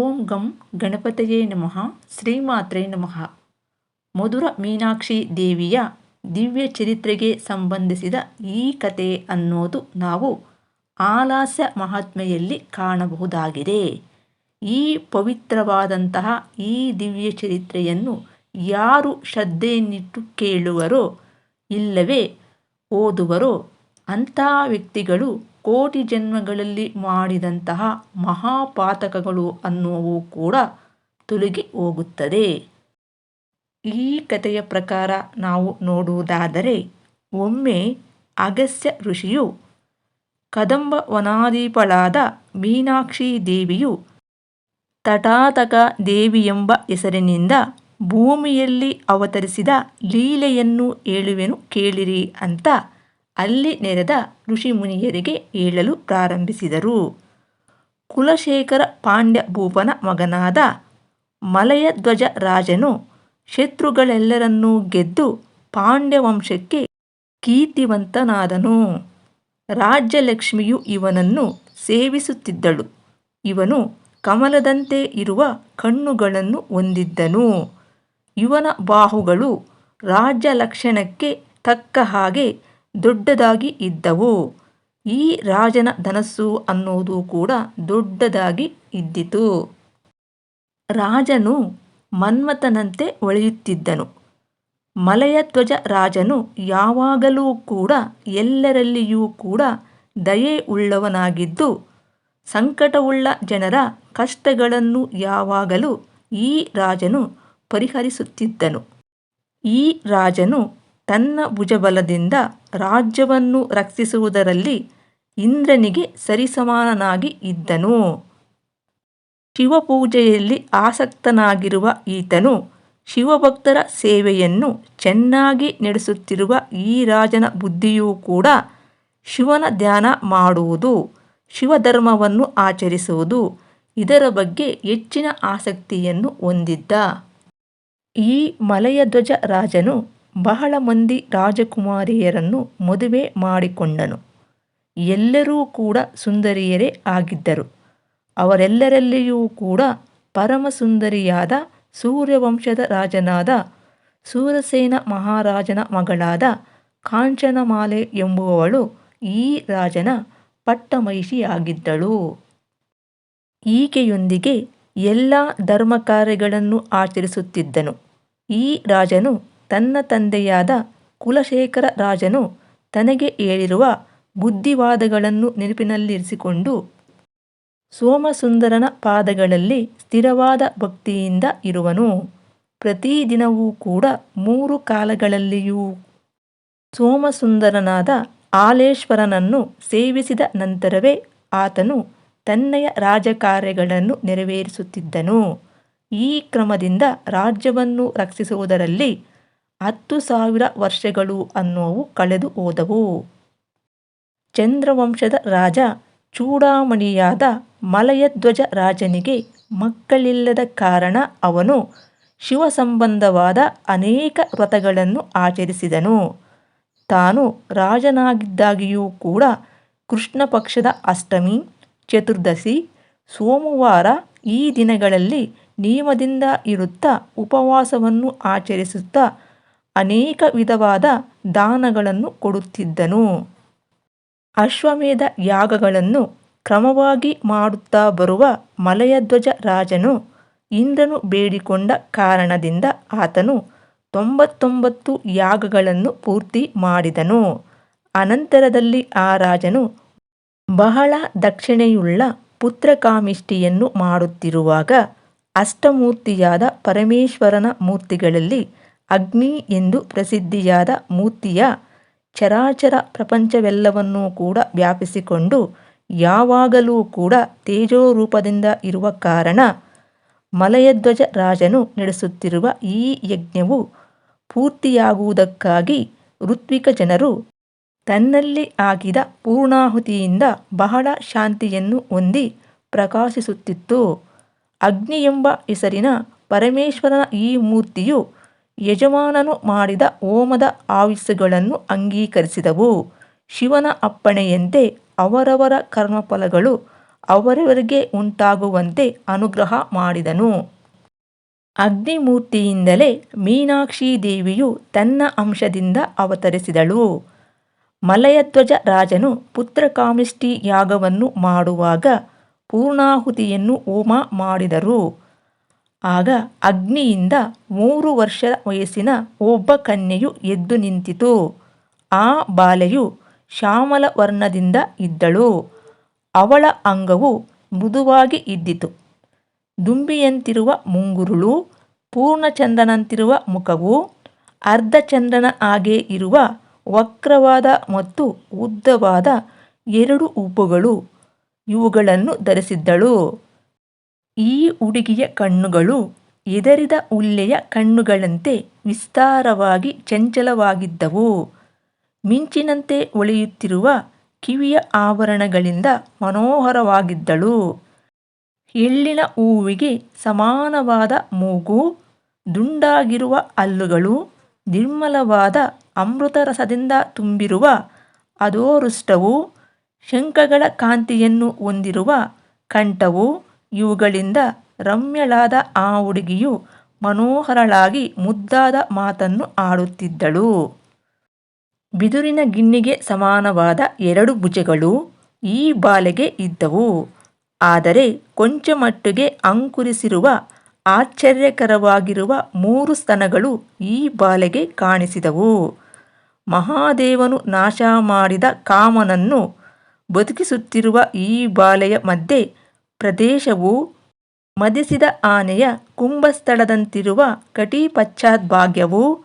ಓಂ ಗಂ ಗಣಪತಯೇ ನಮಃ, ಶ್ರೀಮಾತ್ರೇ ನಮಃ. ಮಧುರ ಮೀನಾಕ್ಷಿ ದೇವಿಯ ದಿವ್ಯ ಚರಿತ್ರೆಗೆ ಸಂಬಂಧಿಸಿದ ಈ ಕತೆ ಅನ್ನೋದು ನಾವು ಆಲಾಸ್ಯ ಮಹಾತ್ಮೆಯಲ್ಲಿ ಕಾಣಬಹುದಾಗಿದೆ. ಈ ಪವಿತ್ರವಾದಂತಹ ಈ ದಿವ್ಯ ಚರಿತ್ರೆಯನ್ನು ಯಾರು ಶ್ರದ್ಧೆಯನ್ನಿಟ್ಟು ಕೇಳುವರೋ, ಇಲ್ಲವೇ ಓದುವರೋ, ಅಂಥ ವ್ಯಕ್ತಿಗಳು ಕೋಟಿ ಜನ್ಮಗಳಲ್ಲಿ ಮಾಡಿದಂತಹ ಮಹಾಪಾತಕಗಳು ಅನ್ನುವು ಕೂಡ ತುಲುಗಿ ಹೋಗುತ್ತದೆ. ಈ ಕಥೆಯ ಪ್ರಕಾರ ನಾವು ನೋಡುವುದಾದರೆ, ಒಮ್ಮೆ ಅಗಸ್ತ್ಯ ಋಷಿಯು ಕದಂಬ ವನಾದೀಪಳಾದ ಮೀನಾಕ್ಷಿ ದೇವಿಯು ತಟಾತಕ ದೇವಿಯೆಂಬ ಹೆಸರಿನಿಂದ ಭೂಮಿಯಲ್ಲಿ ಅವತರಿಸಿದ ಲೀಲೆಯನ್ನು ಹೇಳುವೆನು ಕೇಳಿರಿ ಅಂತ ಅಲ್ಲಿ ನೆರೆದ ಋಷಿಮುನಿಯರಿಗೆ ಹೇಳಲು ಪ್ರಾರಂಭಿಸಿದರು. ಕುಲಶೇಖರ ಪಾಂಡ್ಯ ಭೂಪನ ಮಗನಾದ ಮಲಯಧ್ವಜ ರಾಜನು ಶತ್ರುಗಳೆಲ್ಲರನ್ನೂ ಗೆದ್ದು ಪಾಂಡ್ಯ ವಂಶಕ್ಕೆ ಕೀರ್ತಿವಂತನಾದನು. ರಾಜ್ಯಲಕ್ಷ್ಮಿಯು ಇವನನ್ನು ಸೇವಿಸುತ್ತಿದ್ದಳು. ಇವನು ಕಮಲದಂತೆ ಇರುವ ಕಣ್ಣುಗಳನ್ನು ಹೊಂದಿದ್ದನು. ಇವನ ಬಾಹುಗಳು ರಾಜ್ಯ ಲಕ್ಷಣಕ್ಕೆ ತಕ್ಕ ಹಾಗೆ ದೊಡ್ಡದಾಗಿ ಇದ್ದವು. ಈ ರಾಜನ ಧನಸ್ಸು ಅನ್ನೋದು ಕೂಡ ದೊಡ್ಡದಾಗಿ ಇದ್ದಿತು. ರಾಜನು ಮನ್ಮಥನಂತೆ ಮಲಯ ಧ್ವಜ ರಾಜನು ಯಾವಾಗಲೂ ಕೂಡ ಎಲ್ಲರಲ್ಲಿಯೂ ಕೂಡ ದಯೆ ಉಳ್ಳವನಾಗಿದ್ದು, ಸಂಕಟವುಳ್ಳ ಜನರ ಕಷ್ಟಗಳನ್ನು ಯಾವಾಗಲೂ ಈ ರಾಜನು ಪರಿಹರಿಸುತ್ತಿದ್ದನು. ಈ ರಾಜನು ತನ್ನ ಭುಜಬಲದಿಂದ ರಾಜ್ಯವನ್ನು ರಕ್ಷಿಸುವುದರಲ್ಲಿ ಇಂದ್ರನಿಗೆ ಸರಿಸಮಾನನಾಗಿ ಇದ್ದನು. ಶಿವಪೂಜೆಯಲ್ಲಿ ಆಸಕ್ತನಾಗಿರುವ ಈತನು ಶಿವಭಕ್ತರ ಸೇವೆಯನ್ನು ಚೆನ್ನಾಗಿ ನಡೆಸುತ್ತಿರುವ ಈ ರಾಜನ ಬುದ್ಧಿಯೂ ಕೂಡ ಶಿವನ ಧ್ಯಾನ ಮಾಡುವುದು, ಶಿವಧರ್ಮವನ್ನು ಆಚರಿಸುವುದು, ಇದರ ಬಗ್ಗೆ ಹೆಚ್ಚಿನ ಆಸಕ್ತಿಯನ್ನು ಹೊಂದಿದ್ದ. ಈ ಮಲಯಧ್ವಜ ರಾಜನು ಬಹಳ ಮಂದಿ ರಾಜಕುಮಾರಿಯರನ್ನು ಮದುವೆ ಮಾಡಿಕೊಂಡನು. ಎಲ್ಲರೂ ಕೂಡ ಸುಂದರಿಯರೇ ಆಗಿದ್ದರು. ಅವರೆಲ್ಲರಲ್ಲಿಯೂ ಕೂಡ ಪರಮ ಸುಂದರಿಯಾದ ಸೂರ್ಯವಂಶದ ರಾಜನಾದ ಸೂರಸೇನ ಮಹಾರಾಜನ ಮಗಳಾದ ಕಾಂಚನಮಾಲೆ ಎಂಬುವವಳು ಈ ರಾಜನ ಪಟ್ಟಮಹಿಷಿಯಾಗಿದ್ದಳು. ಈಕೆಯೊಂದಿಗೆ ಎಲ್ಲ ಧರ್ಮ ಕಾರ್ಯಗಳನ್ನು ಆಚರಿಸುತ್ತಿದ್ದನು. ಈ ರಾಜನು ತನ್ನ ತಂದೆಯಾದ ಕುಲಶೇಖರ ರಾಜನು ತನಗೆ ಹೇಳಿರುವ ಬುದ್ಧಿವಾದಗಳನ್ನು ನೆನಪಿನಲ್ಲಿರಿಸಿಕೊಂಡು ಸೋಮಸುಂದರನ ಪಾದಗಳಲ್ಲಿ ಸ್ಥಿರವಾದ ಭಕ್ತಿಯಿಂದ ಇರುವನು. ಪ್ರತಿದಿನವೂ ಕೂಡ ಮೂರು ಕಾಲಗಳಲ್ಲಿಯೂ ಸೋಮಸುಂದರನಾದ ಆಲೇಶ್ವರನನ್ನು ಸೇವಿಸಿದ ನಂತರವೇ ಆತನು ತನ್ನಯ ರಾಜಕಾರ್ಯಗಳನ್ನು ನೆರವೇರಿಸುತ್ತಿದ್ದನು. ಈ ಕ್ರಮದಿಂದ ರಾಜ್ಯವನ್ನು ರಕ್ಷಿಸುವುದರಲ್ಲಿ ಹತ್ತು ಸಾವಿರ ವರ್ಷಗಳು ಅನ್ನುವು ಕಳೆದು ಹೋದವು. ಚಂದ್ರವಂಶದ ರಾಜ ಚೂಡಾಮಣಿಯಾದ ಮಲಯಧ್ವಜ ರಾಜನಿಗೆ ಮಕ್ಕಳಿಲ್ಲದ ಕಾರಣ ಅವನು ಶಿವ ಸಂಬಂಧವಾದ ಅನೇಕ ವ್ರತಗಳನ್ನು ಆಚರಿಸಿದನು. ತಾನು ರಾಜನಾಗಿದ್ದಾಗಿಯೂ ಕೂಡ ಕೃಷ್ಣ ಪಕ್ಷದ ಅಷ್ಟಮಿ, ಚತುರ್ದಶಿ, ಸೋಮವಾರ ಈ ದಿನಗಳಲ್ಲಿ ನಿಯಮದಿಂದ ಇರುತ್ತಾ ಉಪವಾಸವನ್ನು ಆಚರಿಸುತ್ತಾ ಅನೇಕ ವಿಧವಾದ ದಾನಗಳನ್ನು ಕೊಡುತ್ತಿದ್ದನು. ಅಶ್ವಮೇಧ ಯಾಗಗಳನ್ನು ಕ್ರಮವಾಗಿ ಮಾಡುತ್ತಾ ಬರುವ ಮಲಯಧ್ವಜ ರಾಜನು ಇಂದ್ರನು ಬೇಡಿಕೊಂಡ ಕಾರಣದಿಂದ ಆತನು ತೊಂಬತ್ತೊಂಬತ್ತು ಯಾಗಗಳನ್ನು ಪೂರ್ತಿ ಮಾಡಿದನು. ಅನಂತರದಲ್ಲಿ ಆ ರಾಜನು ಬಹಳ ದಕ್ಷಿಣೆಯುಳ್ಳ ಪುತ್ರಕಾಮಿಷ್ಟಿಯನ್ನು ಮಾಡುತ್ತಿರುವಾಗ ಅಷ್ಟಮೂರ್ತಿಯಾದ ಪರಮೇಶ್ವರನ ಮೂರ್ತಿಗಳಲ್ಲಿ ಅಗ್ನಿ ಎಂದು ಪ್ರಸಿದ್ಧಿಯಾದ ಮೂರ್ತಿಯ ಚರಾಚರ ಪ್ರಪಂಚವೆಲ್ಲವನ್ನೂ ಕೂಡ ವ್ಯಾಪಿಸಿಕೊಂಡು ಯಾವಾಗಲೂ ಕೂಡ ತೇಜೋರೂಪದಿಂದ ಇರುವ ಕಾರಣ ಮಲಯಧ್ವಜ ರಾಜನು ನಡೆಸುತ್ತಿರುವ ಈ ಯಜ್ಞವು ಪೂರ್ತಿಯಾಗುವುದಕ್ಕಾಗಿ ಋತ್ವಿಕ ಜನರು ತನ್ನಲ್ಲಿ ಆಗಿದ ಪೂರ್ಣಾಹುತಿಯಿಂದ ಬಹಳ ಶಾಂತಿಯನ್ನು ಹೊಂದಿ ಪ್ರಕಾಶಿಸುತ್ತಿತ್ತು. ಅಗ್ನಿ ಎಂಬ ಹೆಸರಿನ ಪರಮೇಶ್ವರನ ಈ ಮೂರ್ತಿಯು ಯಜಮಾನನು ಮಾಡಿದ ಓಮದ ಆಯುಸ್ಸುಗಳನ್ನು ಅಂಗೀಕರಿಸಿದವು. ಶಿವನ ಅಪ್ಪಣೆಯಂತೆ ಅವರವರ ಕರ್ಮಫಲಗಳು ಅವರವರಿಗೆ ಉಂಟಾಗುವಂತೆ ಅನುಗ್ರಹ ಮಾಡಿದನು. ಅಗ್ನಿಮೂರ್ತಿಯಿಂದಲೇ ಮೀನಾಕ್ಷಿ ದೇವಿಯು ತನ್ನ ಅಂಶದಿಂದ ಅವತರಿಸಿದಳು. ಮಲಯಧ್ವಜ ರಾಜನು ಪುತ್ರಕಾಮಿಷ್ಟಿ ಯಾಗವನ್ನು ಮಾಡುವಾಗ ಪೂರ್ಣಾಹುತಿಯನ್ನು ಹೋಮ ಮಾಡಿದರು. ಆಗ ಅಗ್ನಿಯಿಂದ ಮೂರು ವರ್ಷ ವಯಸ್ಸಿನ ಒಬ್ಬ ಕನ್ಯೆಯು ಎದ್ದು ನಿಂತಿತು. ಆ ಬಾಲೆಯು ಶ್ಯಾಮಲ ವರ್ಣದಿಂದ ಇದ್ದಳು. ಅವಳ ಅಂಗವು ಮೃದುವಾಗಿ ಇದ್ದಿತು. ದುಂಬಿಯಂತಿರುವ ಮುಂಗುರುಳು ಪೂರ್ಣಚಂದ್ರನಂತಿರುವ ಮುಖವು, ಅರ್ಧಚಂದ್ರನ ಹಾಗೆ ಇರುವ ವಕ್ರವಾದ ಮತ್ತು ಉದ್ದವಾದ ಎರಡು ಉಬ್ಬುಗಳು ಇವುಗಳನ್ನು ಧರಿಸಿದ್ದಳು. ಈ ಹುಡುಗಿಯ ಕಣ್ಣುಗಳು ಎದರಿದ ಉಲ್ಲೆಯ ಕಣ್ಣುಗಳಂತೆ ವಿಸ್ತಾರವಾಗಿ ಚಂಚಲವಾಗಿದ್ದವು. ಮಿಂಚಿನಂತೆ ಒಳೆಯುತ್ತಿರುವ ಕಿವಿಯ ಆಭರಣಗಳಿಂದ ಮನೋಹರವಾಗಿದ್ದಳು. ಎಳ್ಳಿನ ಹೂವಿಗೆ ಸಮಾನವಾದ ಮೂಗು, ದುಂಡಾಗಿರುವ ಹಲ್ಲುಗಳು, ನಿರ್ಮಲವಾದ ಅಮೃತರಸದಿಂದ ತುಂಬಿರುವ ಅಧೋರುಷ್ಟವು ಶಂಖಗಳ ಕಾಂತಿಯನ್ನು ಹೊಂದಿರುವ ಕಂಠವು ಇವುಗಳಿಂದ ರಮ್ಯಳಾದ ಆ ಹುಡುಗಿಯು ಮನೋಹರಳಾಗಿ ಮುದ್ದಾದ ಮಾತನ್ನು ಆಡುತ್ತಿದ್ದಳು. ಬಿದುರಿನ ಗಿಣ್ಣಿಗೆ ಸಮಾನವಾದ ಎರಡು ಭುಜಗಳು ಈ ಬಾಲೆಗೆ ಇದ್ದವು. ಆದರೆ ಕೊಂಚ ಮಟ್ಟಿಗೆ ಅಂಕುರಿಸಿರುವ, ಆಶ್ಚರ್ಯಕರವಾಗಿರುವ ಮೂರು ಸ್ತನಗಳು ಈ ಬಾಲೆಗೆ ಕಾಣಿಸಿದವು. ಮಹಾದೇವನು ನಾಶ ಮಾಡಿದ ಕಾಮನನ್ನು ಬದುಕಿಸುತ್ತಿರುವ ಈ ಬಾಲೆಯ ಮಧ್ಯೆ ಪ್ರದೇಶವು ಮದಿಸಿದ ಆನೆಯ ಕುಂಭಸ್ಥಳದಂತಿರುವ ಕಟಿ ಭಾಗ್ಯವು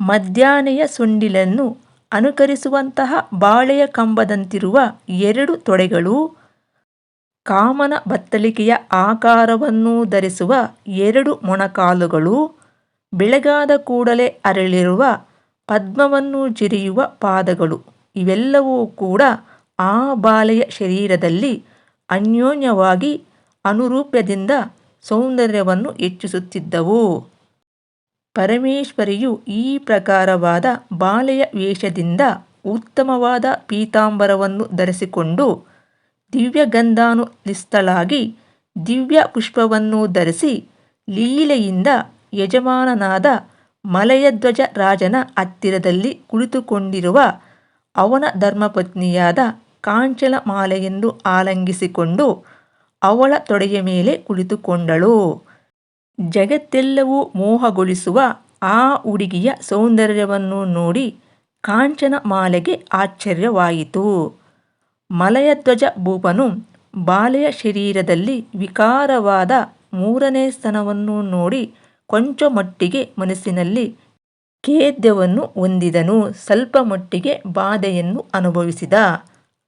ಮಧ್ಯಾಹ್ನೆಯ ಸುಂಡಿಲನ್ನು ಅನುಕರಿಸುವಂತಹ ಬಾಳೆಯ ಕಂಬದಂತಿರುವ ಎರಡು ತೊಡೆಗಳು, ಕಾಮನ ಬತ್ತಳಿಕೆಯ ಆಕಾರವನ್ನು ಧರಿಸುವ ಎರಡು ಮೊಣಕಾಲುಗಳು, ಬೆಳಗಾದ ಕೂಡಲೇ ಅರಳಿರುವ ಪದ್ಮವನ್ನು ಜಿರಿಯುವ ಪಾದಗಳು, ಇವೆಲ್ಲವೂ ಕೂಡ ಆ ಬಾಲೆಯ ಶರೀರದಲ್ಲಿ ಅನ್ಯೋನ್ಯವಾಗಿ ಅನುರೂಪ್ಯದಿಂದ ಸೌಂದರ್ಯವನ್ನು ಹೆಚ್ಚಿಸುತ್ತಿದ್ದವು. ಪರಮೇಶ್ವರಿಯು ಈ ಪ್ರಕಾರವಾದ ಬಾಲೆಯ ವೇಷದಿಂದ ಉತ್ತಮವಾದ ಪೀತಾಂಬರವನ್ನು ಧರಿಸಿಕೊಂಡು ದಿವ್ಯಗಂಧಾನುಲಿಸ್ತಳಾಗಿ ದಿವ್ಯ ಪುಷ್ಪವನ್ನು ಧರಿಸಿ ಲೀಲೆಯಿಂದ ಯಜಮಾನನಾದ ಮಲಯಧ್ವಜ ರಾಜನ ಹತ್ತಿರದಲ್ಲಿ ಕುಳಿತುಕೊಂಡಿರುವ ಅವನ ಧರ್ಮಪತ್ನಿಯಾದ ಕಾಂಚನಮಾಲೆಯನ್ನು ಆಲಂಗಿಸಿಕೊಂಡು ಅವಳ ತೊಡೆಯ ಮೇಲೆ ಕುಳಿತುಕೊಂಡಳು. ಜಗತ್ತೆಲ್ಲವೂ ಮೋಹಗೊಳಿಸುವ ಆ ಹುಡುಗಿಯ ಸೌಂದರ್ಯವನ್ನು ನೋಡಿ ಕಾಂಚನ ಮಾಲೆಗೆ ಆಶ್ಚರ್ಯವಾಯಿತು. ಮಲಯಧ್ವಜ ಭೂಪನು ಬಾಲೆಯ ಶರೀರದಲ್ಲಿ ವಿಕಾರವಾದ ಮೂರನೇ ಸ್ತನವನ್ನು ನೋಡಿ ಕೊಂಚ ಮಟ್ಟಿಗೆ ಮನಸ್ಸಿನಲ್ಲಿ ಖೇದ್ಯವನ್ನು ಹೊಂದಿದನು. ಸ್ವಲ್ಪ ಮಟ್ಟಿಗೆ ಬಾಧೆಯನ್ನು ಅನುಭವಿಸಿದ.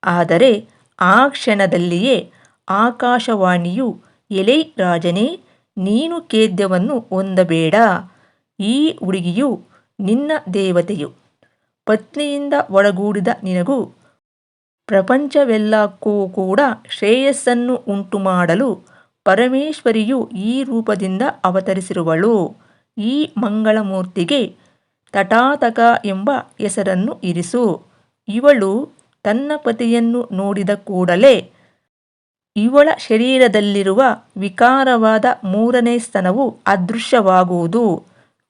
ಆದರೆ ಆ ಕ್ಷಣದಲ್ಲಿಯೇ ಆಕಾಶವಾಣಿಯು, ಎಲೈ ರಾಜನೇ, ನೀನು ಖೇದ್ಯವನ್ನು ಹೊಂದಬೇಡ. ಈ ಹುಡುಗಿಯು ನಿನ್ನ ದೇವತೆಯು. ಪತ್ನಿಯಿಂದ ಒಳಗೂಡಿದ ನಿನಗೂ ಪ್ರಪಂಚವೆಲ್ಲಕ್ಕೂ ಕೂಡ ಶ್ರೇಯಸ್ಸನ್ನು ಉಂಟುಮಾಡಲು ಪರಮೇಶ್ವರಿಯು ಈ ರೂಪದಿಂದ ಅವತರಿಸಿರುವಳು. ಈ ಮಂಗಳಮೂರ್ತಿಗೆ ತಟಾತಕ ಎಂಬ ಹೆಸರನ್ನು ಇರಿಸು. ಇವಳು ತನ್ನ ಪತಿಯನ್ನು ನೋಡಿದ ಕೂಡಲೇ ಇವಳ ಶರೀರದಲ್ಲಿರುವ ವಿಕಾರವಾದ ಮೂರನೇ ಸ್ತನವು ಅದೃಶ್ಯವಾಗುವುದು.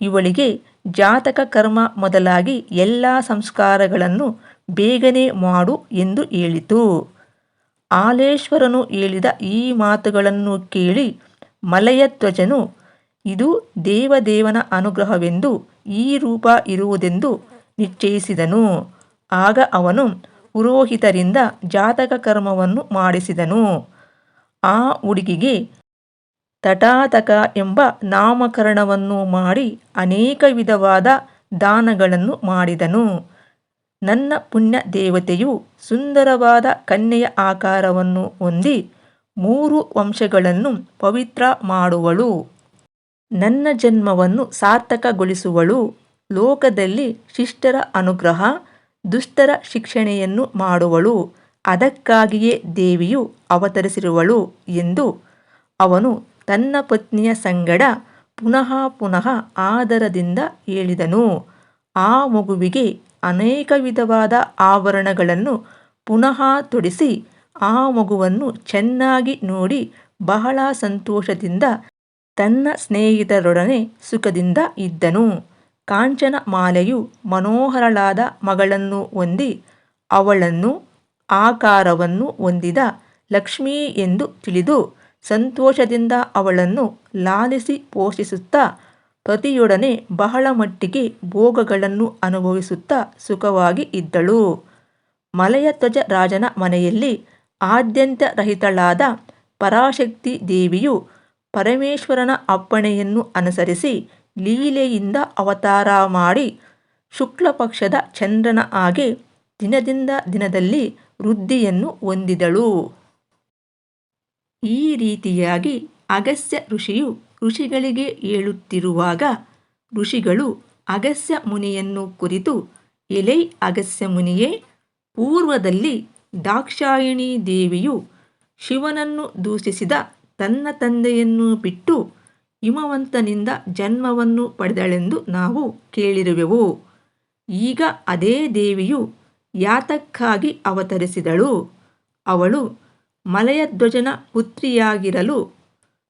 ಇವಳಿಗೆ ಜಾತಕ ಕರ್ಮ ಮೊದಲಾಗಿ ಎಲ್ಲ ಸಂಸ್ಕಾರಗಳನ್ನು ಬೇಗನೆ ಮಾಡು ಎಂದು ಹೇಳಿತು. ಆಲೇಶ್ವರನು ಹೇಳಿದ ಈ ಮಾತುಗಳನ್ನು ಕೇಳಿ ಮಲಯಧ್ವಜನು ಇದು ದೇವದೇವನ ಅನುಗ್ರಹವೆಂದು ಈ ರೂಪ ಇರುವುದೆಂದು ನಿಶ್ಚಯಿಸಿದನು. ಆಗ ಅವನು ಪುರೋಹಿತರಿಂದ ಜಾತಕ ಕರ್ಮವನ್ನು ಮಾಡಿಸಿದನು. ಆ ಹುಡುಗಿಗೆ ತಟಾತಕ ಎಂಬ ನಾಮಕರಣವನ್ನು ಮಾಡಿ ಅನೇಕ ವಿಧವಾದ ದಾನಗಳನ್ನು ಮಾಡಿದನು. ನನ್ನ ಪುಣ್ಯ ದೇವತೆಯು ಸುಂದರವಾದ ಕನ್ಯೆಯ ಆಕಾರವನ್ನು ಹೊಂದಿ ಮೂರು ವಂಶಗಳನ್ನು ಪವಿತ್ರ ಮಾಡುವಳು. ನನ್ನ ಜನ್ಮವನ್ನು ಸಾರ್ಥಕಗೊಳಿಸುವಳು. ಲೋಕದಲ್ಲಿ ಶಿಷ್ಟರ ಅನುಗ್ರಹ ದುಷ್ಟರ ಶಿಕ್ಷಣೆಯನ್ನು ಮಾಡುವಳು. ಅದಕ್ಕಾಗಿಯೇ ದೇವಿಯು ಅವತರಿಸಿರುವಳು ಎಂದು ಅವನು ತನ್ನ ಪತ್ನಿಯ ಸಂಗಡ ಪುನಃ ಪುನಃ ಆದರದಿಂದ ಹೇಳಿದನು. ಆ ಮಗುವಿಗೆ ಅನೇಕ ವಿಧವಾದ ಆಭರಣಗಳನ್ನು ಪುನಃ ತೊಡಿಸಿ ಆ ಮಗುವನ್ನು ಚೆನ್ನಾಗಿ ನೋಡಿ ಬಹಳ ಸಂತೋಷದಿಂದ ತನ್ನ ಸ್ನೇಹಿತರೊಡನೆ ಸುಖದಿಂದ ಇದ್ದನು. ಕಾಂಚನ ಮಾಲೆಯು ಮನೋಹರಳಾದ ಮಗಳನ್ನು ಹೊಂದಿ ಅವಳನ್ನು, ಆಕಾರವನ್ನು ಹೊಂದಿದ ಲಕ್ಷ್ಮೀ ಎಂದು ತಿಳಿದು ಸಂತೋಷದಿಂದ ಅವಳನ್ನು ಲಾಲಿಸಿ ಪೋಷಿಸುತ್ತಾ ಪತಿಯೊಡನೆ ಬಹಳ ಮಟ್ಟಿಗೆ ಭೋಗಗಳನ್ನು ಅನುಭವಿಸುತ್ತಾ ಸುಖವಾಗಿ ಇದ್ದಳು. ಮಲಯಧ್ವಜ ರಾಜನ ಮನೆಯಲ್ಲಿ ಆದ್ಯಂತ ರಹಿತಳಾದ ಪರಾಶಕ್ತಿ ದೇವಿಯು ಪರಮೇಶ್ವರನ ಅಪ್ಪಣೆಯನ್ನು ಅನುಸರಿಸಿ ಲೀಲೆಯಿಂದ ಅವತಾರ ಮಾಡಿ ಶುಕ್ಲಪಕ್ಷದ ಚಂದ್ರನ ಹಾಗೆ ದಿನದಿಂದ ದಿನದಲ್ಲಿ ವೃದ್ಧಿಯನ್ನು ಹೊಂದಿದಳು. ಈ ರೀತಿಯಾಗಿ ಅಗಸ್ಯ ಋಷಿಯು ಋಷಿಗಳಿಗೆ ಹೇಳುತ್ತಿರುವಾಗ ಋಷಿಗಳು ಅಗಸ್ಯ ಮುನಿಯನ್ನು ಕುರಿತು ಎಲೈ ಅಗಸ್ಯ ಮುನಿಯೇ, ಪೂರ್ವದಲ್ಲಿ ದಾಕ್ಷಾಯಿಣಿ ದೇವಿಯು ಶಿವನನ್ನು ದೂಷಿಸಿದ ತನ್ನ ತಂದೆಯನ್ನು ಬಿಟ್ಟು ಹಿಮವಂತನಿಂದ ಜನ್ಮವನ್ನು ಪಡೆದಳೆಂದು ನಾವು ಕೇಳಿರುವೆವು. ಈಗ ಅದೇ ದೇವಿಯು ಯಾತಕ್ಕಾಗಿ ಅವತರಿಸಿದಳು? ಅವಳು ಮಲಯಧ್ವಜನ ಪುತ್ರಿಯಾಗಿರಲು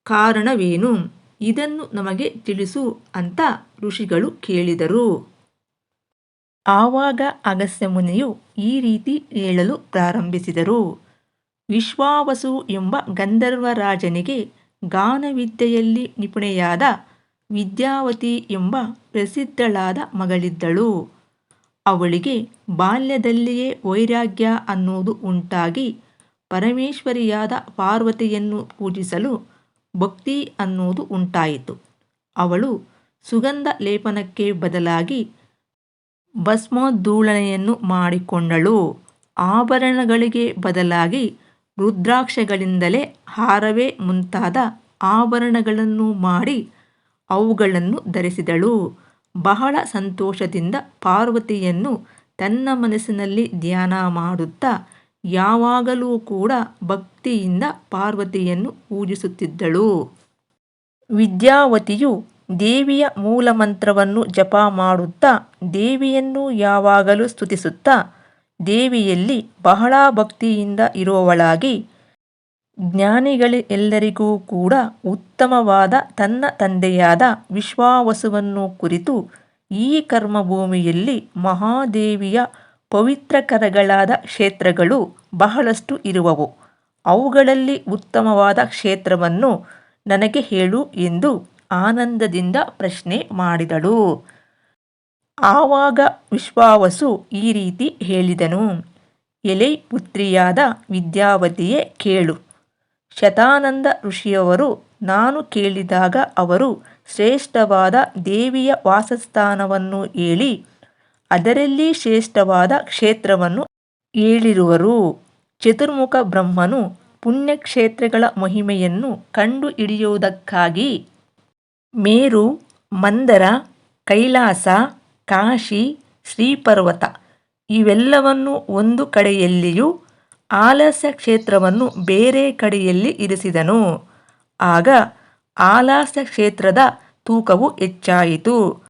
ಕಾರಣವೇನು? ಇದನ್ನು ನಮಗೆ ತಿಳಿಸು ಅಂತ ಋಷಿಗಳು ಕೇಳಿದರು. ಆವಾಗ ಅಗಸ್ತ್ಯ ಮುನಿಯು ಈ ರೀತಿ ಹೇಳಲು ಪ್ರಾರಂಭಿಸಿದರು. ವಿಶ್ವಾವಸು ಎಂಬ ಗಂಧರ್ವರಾಜನಿಗೆ ಗಾನವಿದ್ಯೆಯಲ್ಲಿ ನಿಪುಣೆಯಾದ ವಿದ್ಯಾವತಿ ಎಂಬ ಪ್ರಸಿದ್ಧಳಾದ ಮಗಳಿದ್ದಳು. ಅವಳಿಗೆ ಬಾಲ್ಯದಲ್ಲಿಯೇ ವೈರಾಗ್ಯ ಅನ್ನೋದು ಉಂಟಾಗಿ ಪರಮೇಶ್ವರಿಯಾದ ಪಾರ್ವತಿಯನ್ನು ಪೂಜಿಸಲು ಭಕ್ತಿ ಅನ್ನೋದು ಉಂಟಾಯಿತು. ಅವಳು ಸುಗಂಧ ಲೇಪನಕ್ಕೆ ಬದಲಾಗಿ ಭಸ್ಮೋದ್ದೂಳನೆಯನ್ನು ಮಾಡಿಕೊಂಡಳು. ಆಭರಣಗಳಿಗೆ ಬದಲಾಗಿ ರುದ್ರಾಕ್ಷಗಳಿಂದಲೇ ಹಾರವೇ ಮುಂತಾದ ಆಭರಣಗಳನ್ನು ಮಾಡಿ ಅವುಗಳನ್ನು ಧರಿಸಿದಳು. ಬಹಳ ಸಂತೋಷದಿಂದ ಪಾರ್ವತಿಯನ್ನು ತನ್ನ ಮನಸ್ಸಿನಲ್ಲಿ ಧ್ಯಾನ ಮಾಡುತ್ತಾ ಯಾವಾಗಲೂ ಕೂಡ ಭಕ್ತಿಯಿಂದ ಪಾರ್ವತಿಯನ್ನು ಪೂಜಿಸುತ್ತಿದ್ದಳು. ವಿದ್ಯಾವತಿಯು ದೇವಿಯ ಮೂಲಮಂತ್ರವನ್ನು ಜಪ ಮಾಡುತ್ತಾ ದೇವಿಯನ್ನು ಯಾವಾಗಲೂ ಸ್ತುತಿಸುತ್ತಾ ದೇವಿಯಲ್ಲಿ ಬಹಳ ಭಕ್ತಿಯಿಂದ ಇರುವವಳಾಗಿ ಜ್ಞಾನಿಗಳೆಲ್ಲರಿಗೂ ಕೂಡ ಉತ್ತಮವಾದ ತನ್ನ ತಂದೆಯಾದ ವಿಶ್ವಾವಸವನ್ನು ಕುರಿತು ಈ ಕರ್ಮಭೂಮಿಯಲ್ಲಿ ಮಹಾದೇವಿಯ ಪವಿತ್ರಕರಗಳಾದ ಕ್ಷೇತ್ರಗಳು ಬಹಳಷ್ಟು ಇರುವವು. ಅವುಗಳಲ್ಲಿ ಉತ್ತಮವಾದ ಕ್ಷೇತ್ರವನ್ನು ನನಗೆ ಹೇಳು ಎಂದು ಆನಂದದಿಂದ ಪ್ರಶ್ನೆ ಮಾಡಿದಳು. ಆವಾಗ ವಿಶ್ವಾವಸು ಈ ರೀತಿ ಹೇಳಿದನು. ಎಲೈ ಪುತ್ರಿಯಾದ ವಿದ್ಯಾವತಿಯೇ ಕೇಳು. ಶತಾನಂದ ಋಷಿಯವರು ನಾನು ಕೇಳಿದಾಗ ಅವರು ಶ್ರೇಷ್ಠವಾದ ದೇವಿಯ ವಾಸಸ್ಥಾನವನ್ನು ಹೇಳಿ ಅದರಲ್ಲಿ ಶ್ರೇಷ್ಠವಾದ ಕ್ಷೇತ್ರವನ್ನು ಹೇಳಿರುವರು ಚತುರ್ಮುಖ ಬ್ರಹ್ಮನು ಪುಣ್ಯಕ್ಷೇತ್ರಗಳ ಮಹಿಮೆಯನ್ನು ಕಂಡು ಹಿಡಿಯುವುದಕ್ಕಾಗಿ ಮೇರು, ಮಂದರ, ಕೈಲಾಸ ಕಾಶಿ, ಶ್ರೀಪರ್ವತ ಇವೆಲ್ಲವನ್ನು ಒಂದು ಕಡೆಯಲ್ಲಿಯೂ ಆಲಸ್ಯ ಕ್ಷೇತ್ರವನ್ನು ಬೇರೆ ಕಡೆಯಲ್ಲಿ ಇರಿಸಿದನು. ಆಗ ಆಲಾಸ್ಯ ಕ್ಷೇತ್ರದ ತೂಕವು ಹೆಚ್ಚಾಯಿತು.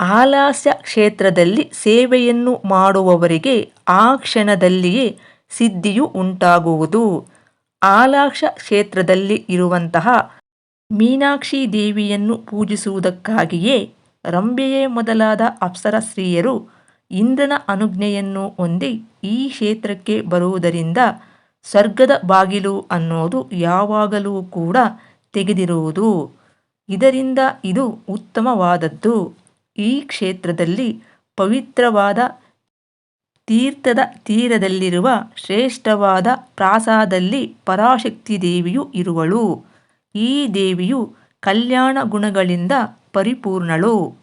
ಆಲಾಸ್ಯ ಕ್ಷೇತ್ರದಲ್ಲಿ ಸೇವೆಯನ್ನು ಮಾಡುವವರಿಗೆ ಆ ಕ್ಷಣದಲ್ಲಿಯೇ ಸಿದ್ಧಿಯು ಉಂಟಾಗುವುದು. ಆಲಾಕ್ಷ ಕ್ಷೇತ್ರದಲ್ಲಿ ಇರುವಂತಹ ಮೀನಾಕ್ಷಿ ದೇವಿಯನ್ನು ಪೂಜಿಸುವುದಕ್ಕಾಗಿಯೇ ರಂಭೆಯೇ ಮೊದಲಾದ ಅಪ್ಸರ ಸ್ತ್ರೀಯರು ಇಂದ್ರನ ಅನುಜ್ಞೆಯನ್ನು ಹೊಂದಿ ಈ ಕ್ಷೇತ್ರಕ್ಕೆ ಬರುವುದರಿಂದ ಸ್ವರ್ಗದ ಬಾಗಿಲು ಅನ್ನೋದು ಯಾವಾಗಲೂ ಕೂಡ ತೆಗೆದಿರುವುದು. ಇದರಿಂದ ಇದು ಉತ್ತಮವಾದದ್ದು. ಈ ಕ್ಷೇತ್ರದಲ್ಲಿ ಪವಿತ್ರವಾದ ತೀರ್ಥದ ತೀರದಲ್ಲಿರುವ ಶ್ರೇಷ್ಠವಾದ ಪ್ರಾಸಾದಲ್ಲಿ ಪರಾಶಕ್ತಿ ದೇವಿಯು ಇರುವಳು. ಈ ದೇವಿಯು ಕಲ್ಯಾಣ ಗುಣಗಳಿಂದ ಪರಿಪೂರ್ಣಳು.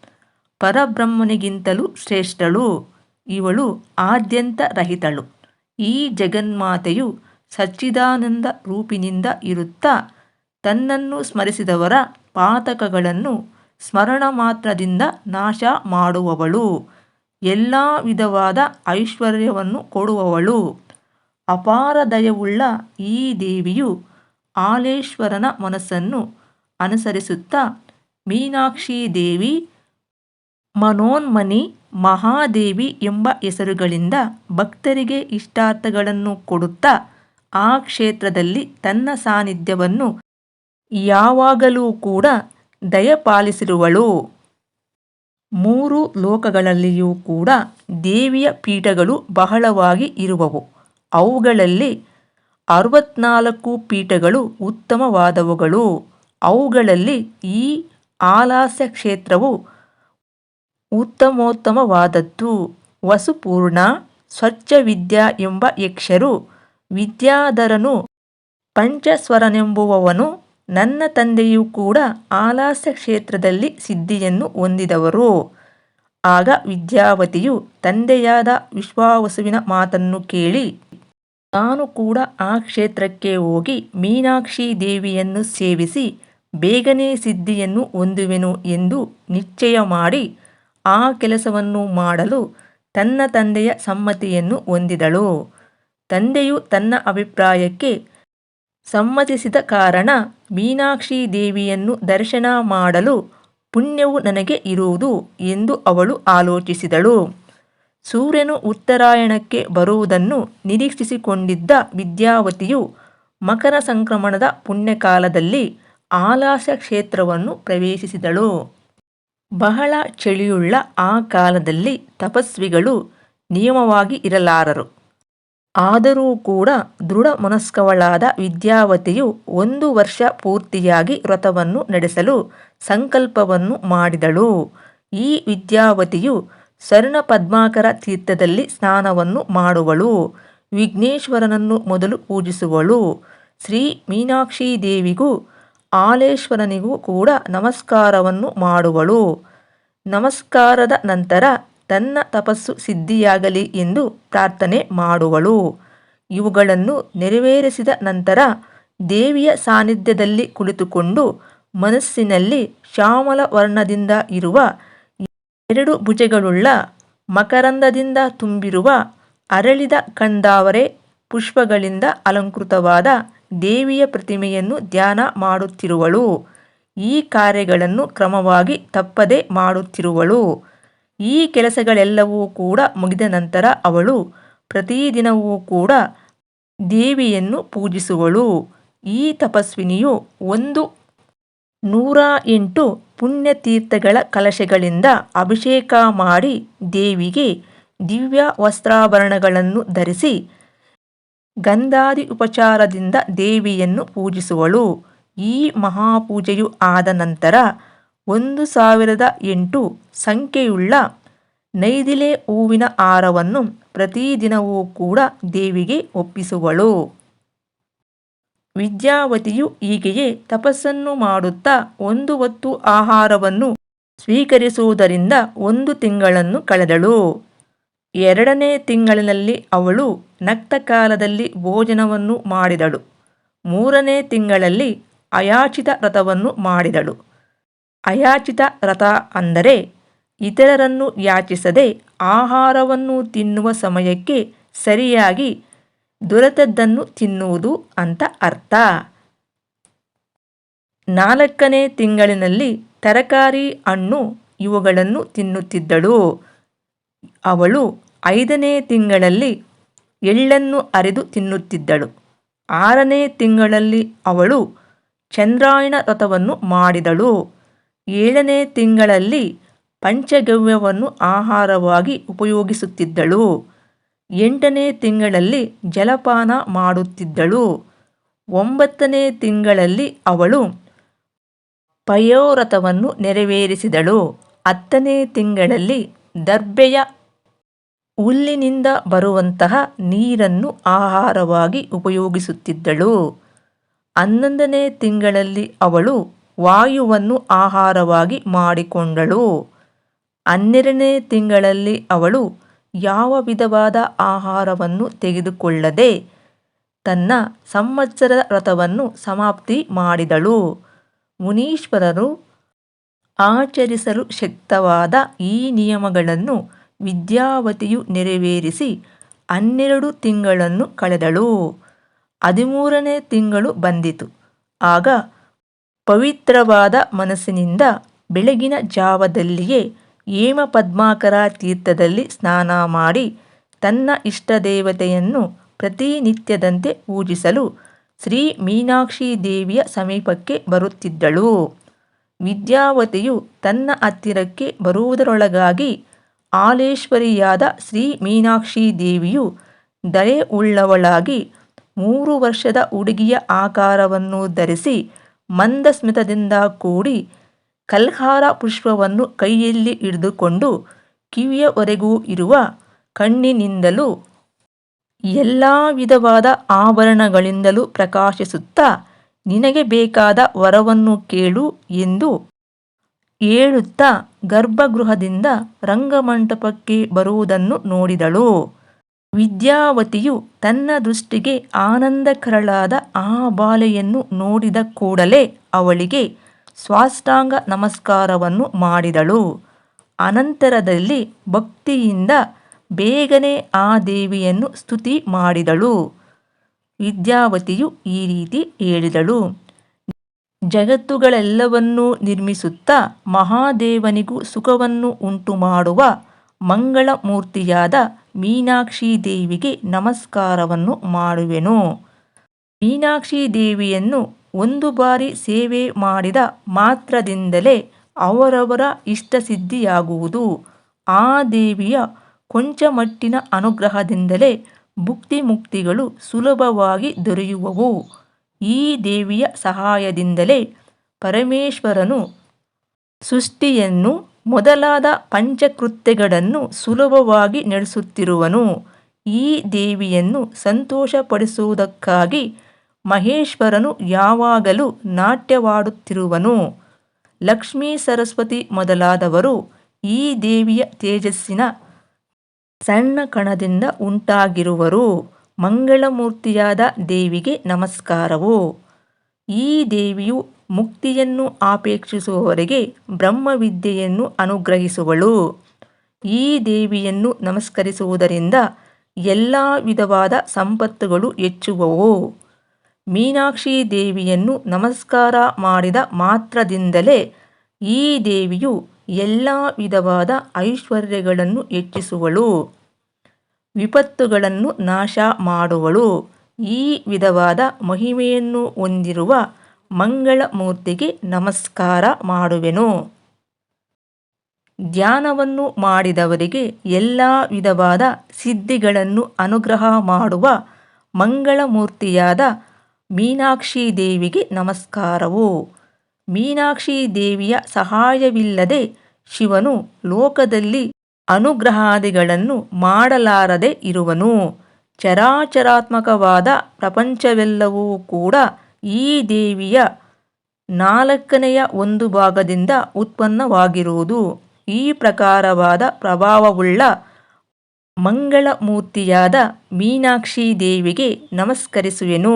ಪರಬ್ರಹ್ಮನಿಗಿಂತಲೂ ಶ್ರೇಷ್ಠಳು. ಇವಳು ಆದ್ಯಂತ ರಹಿತಳು. ಈ ಜಗನ್ಮಾತೆಯು ಸಚ್ಚಿದಾನಂದ ರೂಪಿನಿಂದ ಇರುತ್ತಾ, ತನ್ನನ್ನು ಸ್ಮರಿಸಿದವರ ಪಾತಕಗಳನ್ನು ಸ್ಮರಣ ಮಾತ್ರದಿಂದ ನಾಶ ಮಾಡುವವಳು. ಎಲ್ಲ ವಿಧವಾದ ಐಶ್ವರ್ಯವನ್ನು ಕೊಡುವವಳು. ಅಪಾರ ದಯವುಳ್ಳ ಈ ದೇವಿಯು ಆಲೇಶ್ವರನ ಮನಸ್ಸನ್ನು ಅನುಸರಿಸುತ್ತಾ ಮೀನಾಕ್ಷಿ ದೇವಿ, ಮನೋನ್ಮನಿ, ಮಹಾದೇವಿ ಎಂಬ ಹೆಸರುಗಳಿಂದ ಭಕ್ತರಿಗೆ ಇಷ್ಟಾರ್ಥಗಳನ್ನು ಕೊಡುತ್ತಾ ಆ ಕ್ಷೇತ್ರದಲ್ಲಿ ತನ್ನ ಸಾನ್ನಿಧ್ಯವನ್ನು ಯಾವಾಗಲೂ ಕೂಡ ದಯಪಾಲಿಸಿರುವಳು. ಮೂರು ಲೋಕಗಳಲ್ಲಿಯೂ ಕೂಡ ದೇವಿಯ ಪೀಠಗಳು ಬಹಳವಾಗಿ ಇರುವವು. ಅವುಗಳಲ್ಲಿ ಅರವತ್ನಾಲ್ಕು ಪೀಠಗಳು ಉತ್ತಮವಾದವುಗಳು. ಅವುಗಳಲ್ಲಿ ಈ ಆಲಾಸ್ಯ ಕ್ಷೇತ್ರವು ಉತ್ತಮೋತ್ತಮವಾದದ್ದು. ವಸುಪೂರ್ಣ ಸ್ವಚ್ಛವಿದ್ಯಾ ಎಂಬ ಯಕ್ಷರು ವಿದ್ಯಾಧರನು ಪಂಚಸ್ವರನೆಂಬುವವನು ನನ್ನ ತಂದೆಯೂ ಕೂಡ ಆಲಾಸ್ಯ ಕ್ಷೇತ್ರದಲ್ಲಿ ಸಿದ್ಧಿಯನ್ನು ಹೊಂದಿದವರು. ಆಗ ವಿದ್ಯಾವತಿಯು ತಂದೆಯಾದ ವಿಶ್ವಾವಸುವಿನ ಮಾತನ್ನು ಕೇಳಿ ನಾನು ಕೂಡ ಆ ಕ್ಷೇತ್ರಕ್ಕೆ ಹೋಗಿ ಮೀನಾಕ್ಷಿ ದೇವಿಯನ್ನು ಸೇವಿಸಿ ಬೇಗನೆ ಸಿದ್ಧಿಯನ್ನು ಹೊಂದುವೆನು ಎಂದು ನಿಶ್ಚಯ ಮಾಡಿ ಆ ಕೆಲಸವನ್ನು ಮಾಡಲು ತನ್ನ ತಂದೆಯ ಸಮ್ಮತಿಯನ್ನು ಹೊಂದಿದಳು. ತಂದೆಯು ತನ್ನ ಅಭಿಪ್ರಾಯಕ್ಕೆ ಸಮ್ಮತಿಸಿದ ಕಾರಣ ಮೀನಾಕ್ಷಿ ದೇವಿಯನ್ನು ದರ್ಶನ ಮಾಡಲು ಪುಣ್ಯವು ನನಗೆ ಇರುವುದು ಎಂದು ಅವಳು ಆಲೋಚಿಸಿದಳು. ಸೂರ್ಯನು ಉತ್ತರಾಯಣಕ್ಕೆ ಬರುವುದನ್ನು ನಿರೀಕ್ಷಿಸಿಕೊಂಡಿದ್ದ ವಿದ್ಯಾವತಿಯು ಮಕರ ಸಂಕ್ರಮಣದ ಪುಣ್ಯಕಾಲದಲ್ಲಿ ಆಲಾಸ ಕ್ಷೇತ್ರವನ್ನು ಪ್ರವೇಶಿಸಿದಳು. ಬಹಳ ಚಳಿಯುಳ್ಳ ಆ ಕಾಲದಲ್ಲಿ ತಪಸ್ವಿಗಳು ನಿಯಮವಾಗಿ ಇರಲಾರರು. ಆದರೂ ಕೂಡ ದೃಢ ಮನಸ್ಕವಳಾದ ವಿದ್ಯಾವತಿಯು ಒಂದು ವರ್ಷ ಪೂರ್ತಿಯಾಗಿ ವ್ರತವನ್ನು ನಡೆಸಲು ಸಂಕಲ್ಪವನ್ನು ಮಾಡಿದಳು. ಈ ವಿದ್ಯಾವತಿಯು ಸ್ವರ್ಣ ಪದ್ಮಾಕರ ತೀರ್ಥದಲ್ಲಿ ಸ್ನಾನವನ್ನು ಮಾಡುವಳು. ವಿಘ್ನೇಶ್ವರನನ್ನು ಮೊದಲು ಪೂಜಿಸುವಳು. ಶ್ರೀ ಮೀನಾಕ್ಷಿ ದೇವಿಗೂ ಆಲೇಶ್ವರನಿಗೂ ಕೂಡ ನಮಸ್ಕಾರವನ್ನು ಮಾಡುವಳು. ನಮಸ್ಕಾರದ ನಂತರ ತನ್ನ ತಪಸ್ಸು ಸಿದ್ಧಿಯಾಗಲಿ ಎಂದು ಪ್ರಾರ್ಥನೆ ಮಾಡುವಳು. ಇವುಗಳನ್ನು ನೆರವೇರಿಸಿದ ನಂತರ ದೇವಿಯ ಸಾನ್ನಿಧ್ಯದಲ್ಲಿ ಕುಳಿತುಕೊಂಡು ಮನಸ್ಸಿನಲ್ಲಿ ಶ್ಯಾಮಲ ವರ್ಣದಿಂದ ಇರುವ ಎರಡು ಭುಜಗಳುಳ್ಳ ಮಕರಂದದಿಂದ ತುಂಬಿರುವ ಅರಳಿದ ಕಂದಾವರೆ ಪುಷ್ಪಗಳಿಂದ ಅಲಂಕೃತವಾದ ದೇವಿಯ ಪ್ರತಿಮೆಯನ್ನು ಧ್ಯಾನ ಮಾಡುತ್ತಿರುವಳು. ಈ ಕಾರ್ಯಗಳನ್ನು ಕ್ರಮವಾಗಿ ತಪ್ಪದೆ ಮಾಡುತ್ತಿರುವಳು. ಈ ಕೆಲಸಗಳೆಲ್ಲವೂ ಕೂಡ ಮುಗಿದ ನಂತರ ಅವಳು ಪ್ರತಿದಿನವೂ ಕೂಡ ದೇವಿಯನ್ನು ಪೂಜಿಸುವಳು. ಈ ತಪಸ್ವಿನಿಯು ಒಂದು ನೂರ ಎಂಟು ಪುಣ್ಯತೀರ್ಥಗಳ ಕಲಶಗಳಿಂದ ಅಭಿಷೇಕ ಮಾಡಿ ದೇವಿಗೆ ದಿವ್ಯ ವಸ್ತ್ರಾಭರಣಗಳನ್ನು ಧರಿಸಿ ಗಂಧಾದಿ ಉಪಚಾರದಿಂದ ದೇವಿಯನ್ನು ಪೂಜಿಸುವಳು. ಈ ಮಹಾಪೂಜೆಯು ಆದ ನಂತರ ಒಂದು ಸಾವಿರದ ಎಂಟು ಸಂಖ್ಯೆಯುಳ್ಳ ನೈದಿಲೆ ಹೂವಿನ ಹಾರವನ್ನು ಪ್ರತಿದಿನವೂ ಕೂಡ ದೇವಿಗೆ ಒಪ್ಪಿಸುವಳು. ವಿದ್ಯಾವತಿಯು ಹೀಗೆಯೇ ತಪಸ್ಸನ್ನು ಮಾಡುತ್ತಾ ಒಂದು ಹೊತ್ತು ಆಹಾರವನ್ನು ಸ್ವೀಕರಿಸುವುದರಿಂದ ಒಂದು ತಿಂಗಳನ್ನು ಕಳೆದಳು. ಎರಡನೇ ತಿಂಗಳಿನಲ್ಲಿ ಅವಳು ನಕ್ತ ಕಾಲದಲ್ಲಿ ಭೋಜನವನ್ನು ಮಾಡಿದಳು. ಮೂರನೇ ತಿಂಗಳಲ್ಲಿ ಅಯಾಚಿತ ರಥವನ್ನು ಮಾಡಿದಳು. ಅಯಾಚಿತ ರಥ ಅಂದರೆ ಇತರರನ್ನು ಯಾಚಿಸದೆ ಆಹಾರವನ್ನು ತಿನ್ನುವ ಸಮಯಕ್ಕೆ ಸರಿಯಾಗಿ ದೊರೆತದ್ದನ್ನು ತಿನ್ನುವುದು ಅಂತ ಅರ್ಥ. ನಾಲ್ಕನೇ ತಿಂಗಳಿನಲ್ಲಿ ತರಕಾರಿ ಹಣ್ಣು ಇವುಗಳನ್ನು ತಿನ್ನುತ್ತಿದ್ದಳು. ಅವಳು ಐದನೇ ತಿಂಗಳಲ್ಲಿ ಎಳ್ಳನ್ನು ಅರೆದು ತಿನ್ನುತ್ತಿದ್ದಳು. ಆರನೇ ತಿಂಗಳಲ್ಲಿ ಅವಳು ಚಂದ್ರಾಯಣ ರಥವನ್ನು ಮಾಡಿದಳು. ಏಳನೇ ತಿಂಗಳಲ್ಲಿ ಪಂಚಗವ್ಯವನ್ನು ಆಹಾರವಾಗಿ ಉಪಯೋಗಿಸುತ್ತಿದ್ದಳು. ಎಂಟನೇ ತಿಂಗಳಲ್ಲಿ ಜಲಪಾನ ಮಾಡುತ್ತಿದ್ದಳು. ಒಂಬತ್ತನೇ ತಿಂಗಳಲ್ಲಿ ಅವಳು ಪಯೋವ್ರತವನ್ನು ನೆರವೇರಿಸಿದಳು. ಹತ್ತನೇ ತಿಂಗಳಲ್ಲಿ ದರ್ಬೆಯ ಹುಲ್ಲಿನಿಂದ ಬರುವಂತಹ ನೀರನ್ನು ಆಹಾರವಾಗಿ ಉಪಯೋಗಿಸುತ್ತಿದ್ದಳು. ಹನ್ನೊಂದನೇ ತಿಂಗಳಲ್ಲಿ ಅವಳು ವಾಯುವನ್ನು ಆಹಾರವಾಗಿ ಮಾಡಿಕೊಂಡಳು. ಹನ್ನೆರಡನೇ ತಿಂಗಳಲ್ಲಿ ಅವಳು ಯಾವ ವಿಧವಾದ ಆಹಾರವನ್ನು ತೆಗೆದುಕೊಳ್ಳದೆ ತನ್ನ ಸಂವತ್ಸರ ವ್ರತವನ್ನು ಸಮಾಪ್ತಿ ಮಾಡಿದಳು. ಮುನೀಶ್ವರರು ಆಚರಿಸಲು ಶಕ್ತವಾದ ಈ ನಿಯಮಗಳನ್ನು ವಿದ್ಯಾವತಿಯು ನೆರವೇರಿಸಿ ಹನ್ನೆರಡು ತಿಂಗಳನ್ನು ಕಳೆದಳು. ಹದಿಮೂರನೇ ತಿಂಗಳು ಬಂದಿತು. ಆಗ ಪವಿತ್ರವಾದ ಮನಸ್ಸಿನಿಂದ ಬೆಳಗಿನ ಜಾವದಲ್ಲಿಯೇ ಹೇಮ ಪದ್ಮಾಕರ ತೀರ್ಥದಲ್ಲಿ ಸ್ನಾನ ಮಾಡಿ ತನ್ನ ಇಷ್ಟದೇವತೆಯನ್ನು ಪ್ರತಿನಿತ್ಯದಂತೆ ಪೂಜಿಸಲು ಶ್ರೀ ಮೀನಾಕ್ಷಿ ದೇವಿಯ ಸಮೀಪಕ್ಕೆ ಬರುತ್ತಿದ್ದಳು. ವಿದ್ಯಾವತಿಯು ತನ್ನ ಹತ್ತಿರಕ್ಕೆ ಬರುವುದರೊಳಗಾಗಿ ಆಲೇಶ್ವರಿಯಾದ ಶ್ರೀ ಮೀನಾಕ್ಷಿ ದೇವಿಯು ದಯೆ ಉಳ್ಳವಳಾಗಿ ಮೂರು ವರ್ಷದ ಹುಡುಗಿಯ ಆಕಾರವನ್ನು ಧರಿಸಿ ಮಂದಸ್ಮಿತದಿಂದ ಕೂಡಿ ಕಲ್ಹಾರ ಪುಷ್ಪವನ್ನು ಕೈಯಲ್ಲಿ ಹಿಡಿದುಕೊಂಡು ಕಿವಿಯವರೆಗೂ ಇರುವ ಕಣ್ಣಿನಿಂದಲೂ ಎಲ್ಲ ವಿಧವಾದ ಆಭರಣಗಳಿಂದಲೂ ಪ್ರಕಾಶಿಸುತ್ತಾ ನಿನಗೆ ಬೇಕಾದ ವರವನ್ನು ಕೇಳು ಎಂದು ಹೇಳುತ್ತಾ ಗರ್ಭಗೃಹದಿಂದ ರಂಗಮಂಟಪಕ್ಕೆ ಬರುವುದನ್ನು ನೋಡಿದಳು. ವಿದ್ಯಾವತಿಯು ತನ್ನ ದೃಷ್ಟಿಗೆ ಆನಂದಕರಳಾದ ಆ ಬಾಲೆಯನ್ನು ನೋಡಿದ ಕೂಡಲೇ ಅವಳಿಗೆ ಸ್ವಾಷ್ಟಾಂಗ ನಮಸ್ಕಾರವನ್ನು ಮಾಡಿದಳು. ಅನಂತರದಲ್ಲಿ ಭಕ್ತಿಯಿಂದ ಬೇಗನೆ ಆ ದೇವಿಯನ್ನು ಸ್ತುತಿ ಮಾಡಿದಳು. ವಿದ್ಯಾವತಿಯು ಈ ರೀತಿ ಹೇಳಿದಳು. ಜಗತ್ತುಗಳೆಲ್ಲವನ್ನೂ ನಿರ್ಮಿಸುತ್ತಾ ಮಹಾದೇವನಿಗೂ ಸುಖವನ್ನು ಉಂಟು ಮಾಡುವ ಮಂಗಳ ಮೂರ್ತಿಯಾದ ಮೀನಾಕ್ಷಿ ದೇವಿಗೆ ನಮಸ್ಕಾರವನ್ನು ಮಾಡುವೆನು. ಮೀನಾಕ್ಷಿ ದೇವಿಯನ್ನು ಒಂದು ಬಾರಿ ಸೇವೆ ಮಾಡಿದ ಮಾತ್ರದಿಂದಲೇ ಅವರವರ ಇಷ್ಟಸಿದ್ಧಿಯಾಗುವುದು. ಆ ದೇವಿಯ ಕೊಂಚ ಮಟ್ಟಿನ ಅನುಗ್ರಹದಿಂದಲೇ ಭುಕ್ತಿ ಮುಕ್ತಿಗಳು ಸುಲಭವಾಗಿ ದೊರೆಯುವವು. ಈ ದೇವಿಯ ಸಹಾಯದಿಂದಲೇ ಪರಮೇಶ್ವರನು ಸೃಷ್ಟಿಯನ್ನು ಮೊದಲಾದ ಪಂಚಕೃತ್ಯಗಳನ್ನು ಸುಲಭವಾಗಿ ನಡೆಸುತ್ತಿರುವನು. ಈ ದೇವಿಯನ್ನು ಸಂತೋಷಪಡಿಸುವುದಕ್ಕಾಗಿ ಮಹೇಶ್ವರನು ಯಾವಾಗಲೂ ನಾಟ್ಯವಾಡುತ್ತಿರುವನು. ಲಕ್ಷ್ಮೀ ಸರಸ್ವತಿ ಮೊದಲಾದವರು ಈ ದೇವಿಯ ತೇಜಸ್ಸಿನ ಸಣ್ಣ ಕಣದಿಂದ ಉಂಟಾಗಿರುವರು. ಮಂಗಳಮೂರ್ತಿಯಾದ ದೇವಿಗೆ ನಮಸ್ಕಾರವು. ಈ ದೇವಿಯು ಮುಕ್ತಿಯನ್ನು ಆಪೇಕ್ಷಿಸುವವರೆಗೆ ಬ್ರಹ್ಮವಿದ್ಯೆಯನ್ನು ಅನುಗ್ರಹಿಸುವಳು. ಈ ದೇವಿಯನ್ನು ನಮಸ್ಕರಿಸುವುದರಿಂದ ಎಲ್ಲ ವಿಧವಾದ ಸಂಪತ್ತುಗಳು ಹೆಚ್ಚುವವು. ಮೀನಾಕ್ಷಿ ದೇವಿಯನ್ನು ನಮಸ್ಕಾರ ಮಾಡಿದ ಮಾತ್ರದಿಂದಲೇ ಈ ದೇವಿಯು ಎಲ್ಲ ವಿಧವಾದ ಐಶ್ವರ್ಯಗಳನ್ನು ಹೆಚ್ಚಿಸುವಳು. ವಿಪತ್ತುಗಳನ್ನು ನಾಶ ಮಾಡುವಳು. ಈ ವಿಧವಾದ ಮಹಿಮೆಯನ್ನು ಹೊಂದಿರುವ ಮಂಗಳ ಮೂರ್ತಿಗೆ ನಮಸ್ಕಾರ ಮಾಡುವೆನು. ಧ್ಯಾನವನ್ನು ಮಾಡಿದವರಿಗೆ ಎಲ್ಲ ವಿಧವಾದ ಸಿದ್ಧಿಗಳನ್ನು ಅನುಗ್ರಹ ಮಾಡುವ ಮಂಗಳಮೂರ್ತಿಯಾದ ಮೀನಾಕ್ಷಿ ದೇವಿಗೆ ನಮಸ್ಕಾರವು. ಮೀನಾಕ್ಷಿ ದೇವಿಯ ಸಹಾಯವಿಲ್ಲದೆ ಶಿವನು ಲೋಕದಲ್ಲಿ ಅನುಗ್ರಹಾದಿಗಳನ್ನು ಮಾಡಲಾರದೆ ಇರುವನು. ಚರಾಚರಾತ್ಮಕವಾದ ಪ್ರಪಂಚವೆಲ್ಲವೂ ಕೂಡ ಈ ದೇವಿಯ ನಾಲ್ಕನೆಯ ಒಂದು ಭಾಗದಿಂದ ಉತ್ಪನ್ನವಾಗಿರುವುದು. ಈ ಪ್ರಕಾರವಾದ ಪ್ರಭಾವವುಳ್ಳ ಮಂಗಳಮೂರ್ತಿಯಾದ ಮೀನಾಕ್ಷಿ ದೇವಿಗೆ ನಮಸ್ಕರಿಸುವೆನು.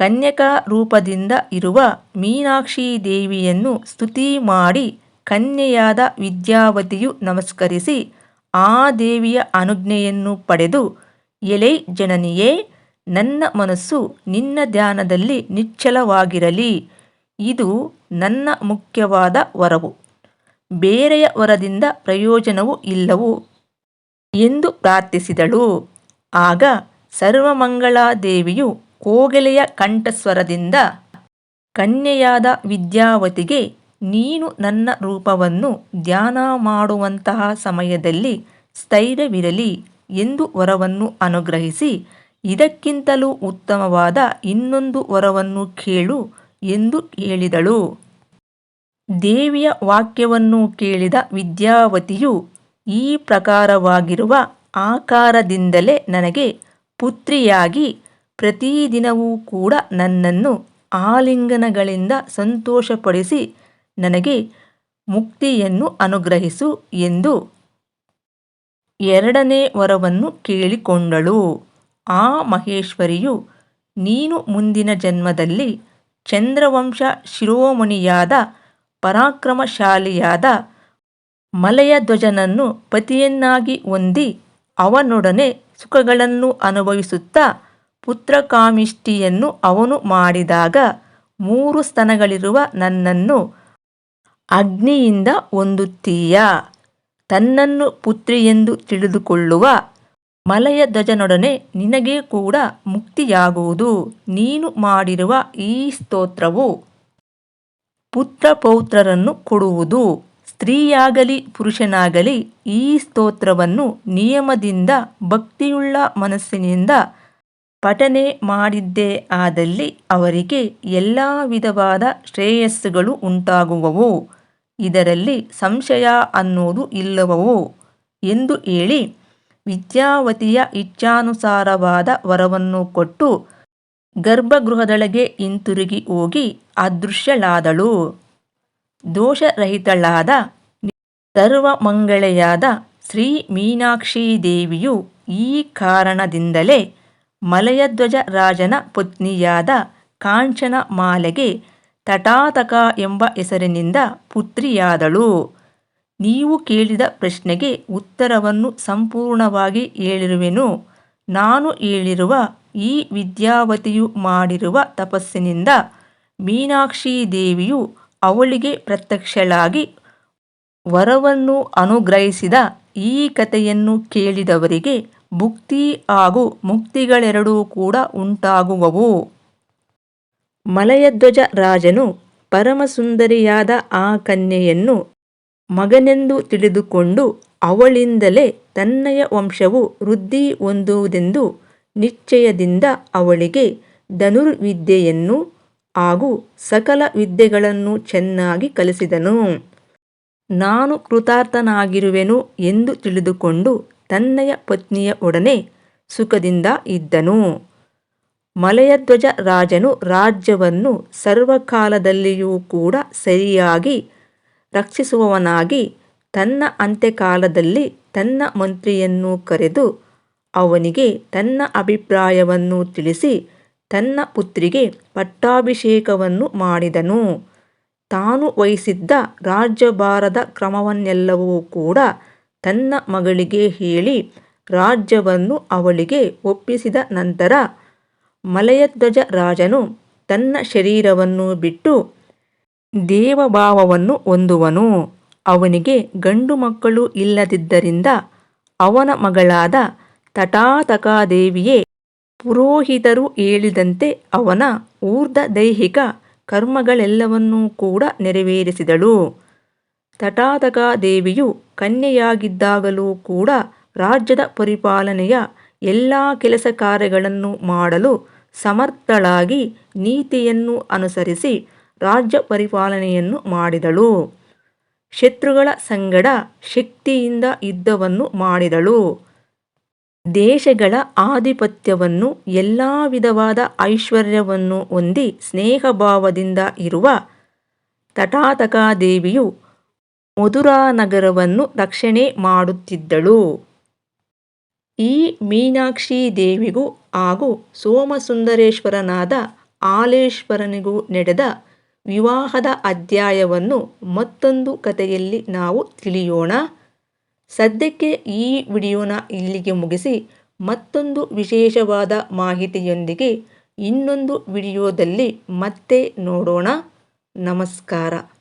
ಕನ್ಯಕಾ ರೂಪದಿಂದ ಇರುವ ಮೀನಾಕ್ಷಿ ದೇವಿಯನ್ನು ಸ್ತುತಿ ಮಾಡಿ ಕನ್ಯೆಯಾದ ವಿದ್ಯಾವತಿಯು ನಮಸ್ಕರಿಸಿ ಆ ದೇವಿಯ ಅನುಜ್ಞೆಯನ್ನು ಪಡೆದು, ಎಲೈ ಜನನಿಯೇ, ನನ್ನ ಮನಸ್ಸು ನಿನ್ನ ಧ್ಯಾನದಲ್ಲಿ ನಿಚ್ಚಲವಾಗಿರಲಿ ಇದು ನನ್ನ ಮುಖ್ಯವಾದ ವರವು. ಬೇರೆಯ ವರದಿಂದ ಪ್ರಯೋಜನವೂ ಇಲ್ಲವು ಎಂದು ಪ್ರಾರ್ಥಿಸಿದಳು. ಆಗ ಸರ್ವಮಂಗಳಾದೇವಿಯು ಕೋಗಿಲೆಯ ಕಂಠಸ್ವರದಿಂದ ಕನ್ಯೆಯಾದ ವಿದ್ಯಾವತಿಗೆ, ನೀನು ನನ್ನ ರೂಪವನ್ನು ಧ್ಯಾನ ಮಾಡುವಂತಹ ಸಮಯದಲ್ಲಿ ಸ್ಥೈರ್ಯವಿರಲಿ ಎಂದು ವರವನ್ನು ಅನುಗ್ರಹಿಸಿ, ಇದಕ್ಕಿಂತಲೂ ಉತ್ತಮವಾದ ಇನ್ನೊಂದು ವರವನ್ನು ಕೇಳು ಎಂದು ಹೇಳಿದಳು. ದೇವಿಯ ವಾಕ್ಯವನ್ನು ಕೇಳಿದ ವಿದ್ಯಾವತಿಯು, ಈ ಪ್ರಕಾರವಾಗಿರುವ ಆಕಾರದಿಂದಲೇ ನನಗೆ ಪುತ್ರಿಯಾಗಿ ಪ್ರತಿದಿನವೂ ಕೂಡ ನನ್ನನ್ನು ಆಲಿಂಗನಗಳಿಂದ ಸಂತೋಷಪಡಿಸಿ ನನಗೆ ಮುಕ್ತಿಯನ್ನು ಅನುಗ್ರಹಿಸು ಎಂದು ಎರಡನೇ ವರವನ್ನು ಕೇಳಿಕೊಂಡಳು. ಆ ಮಹೇಶ್ವರಿಯು, ನೀನು ಮುಂದಿನ ಜನ್ಮದಲ್ಲಿ ಚಂದ್ರವಂಶ ಶಿರೋಮಣಿಯಾದ ಪರಾಕ್ರಮಶಾಲಿಯಾದ ಮಲಯಧ್ವಜನನ್ನು ಪತಿಯನ್ನಾಗಿ ಹೊಂದಿ ಅವನೊಡನೆ ಸುಖಗಳನ್ನು ಅನುಭವಿಸುತ್ತಾ ಪುತ್ರಕಾಮಿಷ್ಟಿಯನ್ನು ಅವನು ಮಾಡಿದಾಗ ಮೂರು ಸ್ತನಗಳಿರುವ ನನ್ನನ್ನು ಅಗ್ನಿಯಿಂದ ಹೊಂದುತ್ತೀಯ. ತನ್ನನ್ನು ಪುತ್ರಿಯೆಂದು ತಿಳಿದುಕೊಳ್ಳುವ ಮಲಯ ಧ್ವಜನೊಡನೆ ನಿನಗೆ ಕೂಡ ಮುಕ್ತಿಯಾಗುವುದು. ನೀನು ಮಾಡಿರುವ ಈ ಸ್ತೋತ್ರವು ಪುತ್ರ ಪೌತ್ರರನ್ನು ಕೊಡುವುದು. ಸ್ತ್ರೀಯಾಗಲಿ ಪುರುಷನಾಗಲಿ ಈ ಸ್ತೋತ್ರವನ್ನು ನಿಯಮದಿಂದ, ಭಕ್ತಿಯುಳ್ಳ ಮನಸ್ಸಿನಿಂದ ಪಠನೆ ಮಾಡಿದ್ದೇ ಆದಲ್ಲಿ ಅವರಿಗೆ ಎಲ್ಲ ವಿಧವಾದ ಶ್ರೇಯಸ್ಸುಗಳು ಉಂಟಾಗುವವು. ಇದರಲ್ಲಿ ಸಂಶಯ ಅನ್ನೋದು ಇಲ್ಲವೋ ಎಂದು ಹೇಳಿ ವಿದ್ಯಾವತಿಯ ಇಚ್ಛಾನುಸಾರವಾದ ವರವನ್ನು ಕೊಟ್ಟು ಗರ್ಭಗೃಹದೊಳಗೆ ಹಿಂತಿರುಗಿ ಹೋಗಿ ಅದೃಶ್ಯಳಾದಳು. ದೋಷರಹಿತಳಾದ ಸರ್ವಮಂಗಳೆಯಾದ ಶ್ರೀ ಮೀನಾಕ್ಷಿ ದೇವಿಯು ಈ ಕಾರಣದಿಂದಲೇ ಮಲಯಧ್ವಜ ರಾಜನ ಪತ್ನಿಯಾದ ಕಾಂಚನ ಮಾಲೆಗೆ ತಟಾತಕ ಎಂಬ ಹೆಸರಿನಿಂದ ಪುತ್ರಿಯಾದಳು. ನೀವು ಕೇಳಿದ ಪ್ರಶ್ನೆಗೆ ಉತ್ತರವನ್ನು ಸಂಪೂರ್ಣವಾಗಿ ಹೇಳಿರುವೆನು. ನಾನು ಹೇಳಿರುವ ಈ ವಿದ್ಯಾವತಿಯು ಮಾಡಿರುವ ತಪಸ್ಸಿನಿಂದ ಮೀನಾಕ್ಷಿ ದೇವಿಯು ಅವಳಿಗೆ ಪ್ರತ್ಯಕ್ಷಳಾಗಿ ವರವನ್ನು ಅನುಗ್ರಹಿಸಿದ ಈ ಕಥೆಯನ್ನು ಕೇಳಿದವರಿಗೆ ಭುಕ್ತಿ ಹಾಗೂ ಮುಕ್ತಿಗಳೆರಡೂ ಕೂಡ ಉಂಟಾಗುವವು. ಮಲಯಧ್ವಜ ರಾಜನು ಪರಮಸುಂದರಿಯಾದ ಆ ಕನ್ಯೆಯನ್ನು ಮಗನೆಂದು ತಿಳಿದುಕೊಂಡು ಅವಳಿಂದಲೇ ತನ್ನಯ ವಂಶವು ವೃದ್ಧಿ ಹೊಂದುವುದೆಂದು ನಿಶ್ಚಯದಿಂದ ಅವಳಿಗೆ ಧನುರ್ವಿದ್ಯೆಯನ್ನು ಹಾಗೂ ಸಕಲ ವಿದ್ಯೆಗಳನ್ನು ಚೆನ್ನಾಗಿ ಕಲಿಸಿದನು. ನಾನು ಕೃತಾರ್ಥನಾಗಿರುವೆನು ಎಂದು ತಿಳಿದುಕೊಂಡು ತನ್ನಯ ಪತ್ನಿಯ ಒಡನೆ ಸುಖದಿಂದ ಇದ್ದನು. ಮಲಯಧ್ವಜ ರಾಜನು ರಾಜ್ಯವನ್ನು ಸರ್ವಕಾಲದಲ್ಲಿಯೂ ಕೂಡ ಸರಿಯಾಗಿ ರಕ್ಷಿಸುವವನಾಗಿ ತನ್ನ ಅಂತ್ಯಕಾಲದಲ್ಲಿ ತನ್ನ ಮಂತ್ರಿಯನ್ನು ಕರೆದು ಅವನಿಗೆ ತನ್ನ ಅಭಿಪ್ರಾಯವನ್ನು ತಿಳಿಸಿ ತನ್ನ ಪುತ್ರಿಗೆ ಪಟ್ಟಾಭಿಷೇಕವನ್ನು ಮಾಡಿದನು. ತಾನು ವಹಿಸಿದ್ದ ರಾಜ್ಯಭಾರದ ಕ್ರಮವನ್ನೆಲ್ಲವೂ ಕೂಡ ತನ್ನ ಮಗಳಿಗೆ ಹೇಳಿ ರಾಜ್ಯವನ್ನು ಅವಳಿಗೆ ಒಪ್ಪಿಸಿದ ನಂತರ ಮಲಯಧ್ವಜ ರಾಜನು ತನ್ನ ಶರೀರವನ್ನು ಬಿಟ್ಟು ದೇವಭಾವವನ್ನು ಹೊಂದುವನು. ಅವನಿಗೆ ಗಂಡು ಮಕ್ಕಳು ಇಲ್ಲದಿದ್ದರಿಂದ ಅವನ ಮಗಳಾದ ತಟಾತಕಾದೇವಿಯೇ ಪುರೋಹಿತರು ಹೇಳಿದಂತೆ ಅವನ ಊರ್ಧ ದೈಹಿಕ ಕರ್ಮಗಳೆಲ್ಲವನ್ನೂ ಕೂಡ ನೆರವೇರಿಸಿದಳು. ತಟಾತಕಾದೇವಿಯು ಕನ್ಯೆಯಾಗಿದ್ದಾಗಲೂ ಕೂಡ ರಾಜ್ಯದ ಪರಿಪಾಲನೆಯ ಎಲ್ಲ ಕೆಲಸ ಕಾರ್ಯಗಳನ್ನು ಮಾಡಲು ಸಮರ್ಥಳಾಗಿ ನೀತಿಯನ್ನು ಅನುಸರಿಸಿ ರಾಜ್ಯ ಪರಿಪಾಲನೆಯನ್ನು ಮಾಡಿದಳು. ಶತ್ರುಗಳ ಸಂಗಡ ಶಕ್ತಿಯಿಂದ ಯುದ್ಧವನ್ನು ಮಾಡಿದಳು. ದೇಶಗಳ ಆಧಿಪತ್ಯವನ್ನು ಎಲ್ಲ ವಿಧವಾದ ಐಶ್ವರ್ಯವನ್ನು ಹೊಂದಿ ಸ್ನೇಹಭಾವದಿಂದ ಇರುವ ತಟಾತಕಾದೇವಿಯು ಮಧುರಾನಗರವನ್ನು ರಕ್ಷಣೆ ಮಾಡುತ್ತಿದ್ದಳು. ಈ ಮೀನಾಕ್ಷಿ ದೇವಿಗೂ ಹಾಗೂ ಸೋಮಸುಂದರೇಶ್ವರನಾದ ಆಲೇಶ್ವರನಿಗೂ ನಡೆದ ವಿವಾಹದ ಅಧ್ಯಾಯವನ್ನು ಮತ್ತೊಂದು ಕಥೆಯಲ್ಲಿ ನಾವು ತಿಳಿಯೋಣ. ಸದ್ಯಕ್ಕೆ ಈ ವಿಡಿಯೋನ ಇಲ್ಲಿಗೆ ಮುಗಿಸಿ ಮತ್ತೊಂದು ವಿಶೇಷವಾದ ಮಾಹಿತಿಯೊಂದಿಗೆ ಇನ್ನೊಂದು ವಿಡಿಯೋದಲ್ಲಿ ಮತ್ತೆ ನೋಡೋಣ. ನಮಸ್ಕಾರ.